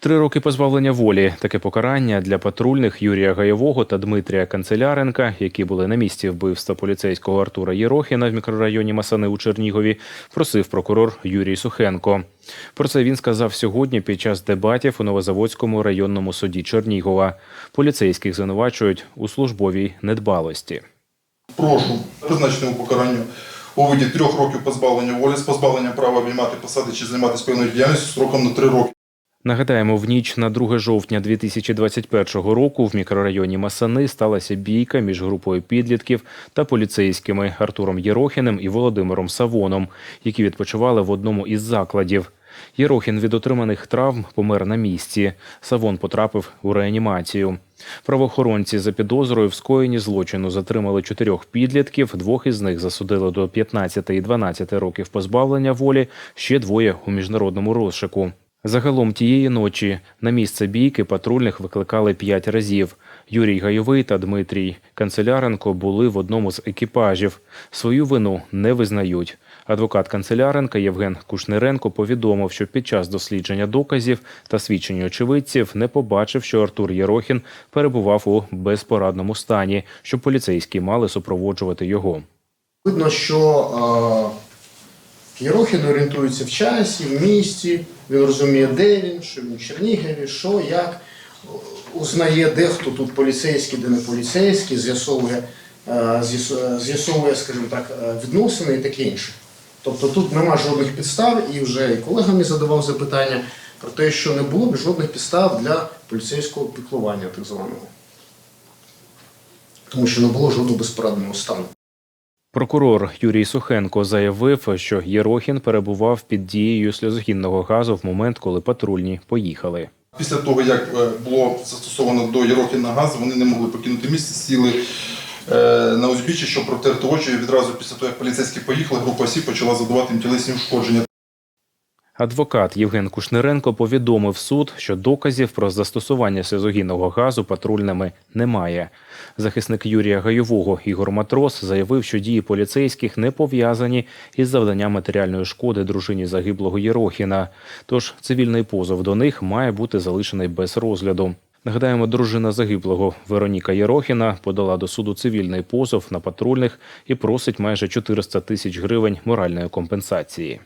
Три роки позбавлення волі таке покарання для патрульних Юрія Гаєвого та Дмитрія Канцеляренка, які були на місці вбивства поліцейського Артура Єрохіна в мікрорайоні Масани у Чернігові, просив прокурор Юрій Сухенко. Про це він сказав сьогодні під час дебатів у Новозаводському районному суді Чернігова. Поліцейських звинувачують у службовій недбалості. Прошу призначити йому покарання у виді трьох років позбавлення волі з позбавленням права обіймати посади чи займатися певною діяльністю строком на три роки. Нагадаємо, в ніч на 2 жовтня 2021 року в мікрорайоні Масани сталася бійка між групою підлітків та поліцейськими Артуром Єрохіним і Володимиром Савоном, які відпочивали в одному із закладів. Єрохін від отриманих травм помер на місці. Савон потрапив у реанімацію. Правоохоронці за підозрою в скоєнні злочину затримали чотирьох підлітків. Двох із них засудили до 15 і 12 років позбавлення волі. Ще двоє у міжнародному розшику. Загалом тієї ночі на місце бійки патрульних викликали п'ять разів. Юрій Гайовий та Дмитрій Канцеляренко були в одному з екіпажів. Свою вину не визнають. Адвокат Канцеляренка Євген Кушниренко повідомив, що під час дослідження доказів та свідчень очевидців не побачив, що Артур Єрохін перебував у безпорадному стані, що поліцейські мали супроводжувати його. Видно, що е, Єрохін орієнтується в часі, в місті, він розуміє, де він, що він в Чернігові, що, як. Узнає, де хто тут поліцейський, де не поліцейський, з'ясовує, е, з'ясовує, скажімо так, е, відносини і таке інше. Тобто тут нема жодних підстав, і вже і колега мені задавав запитання про те, що не було б жодних підстав для поліцейського піклування так званого. Тому що не було жодного безпорадного стану. Прокурор Юрій Сухенко заявив, що Єрохін перебував під дією сльозогінного газу в момент, коли патрульні поїхали. Після того, як е, було застосовано до Єрохіна газ, вони не могли покинути місце, сіли е, на узбіччі, щоб протерти очі. І Відразу після того, як поліцейські поїхали, група осіб почала задавати їм тілесні ушкодження. Адвокат Євген Кушниренко повідомив суд, що доказів про застосування сльозогінного газу патрульними немає. Захисник Юрія Гайового Ігор Матрос заявив, що дії поліцейських не пов'язані із завданням матеріальної шкоди дружині загиблого Єрохіна. Тож цивільний позов до них має бути залишений без розгляду. Нагадаємо, дружина загиблого Вероніка Єрохіна подала до суду цивільний позов на патрульних і просить майже 400 тисяч гривень моральної компенсації.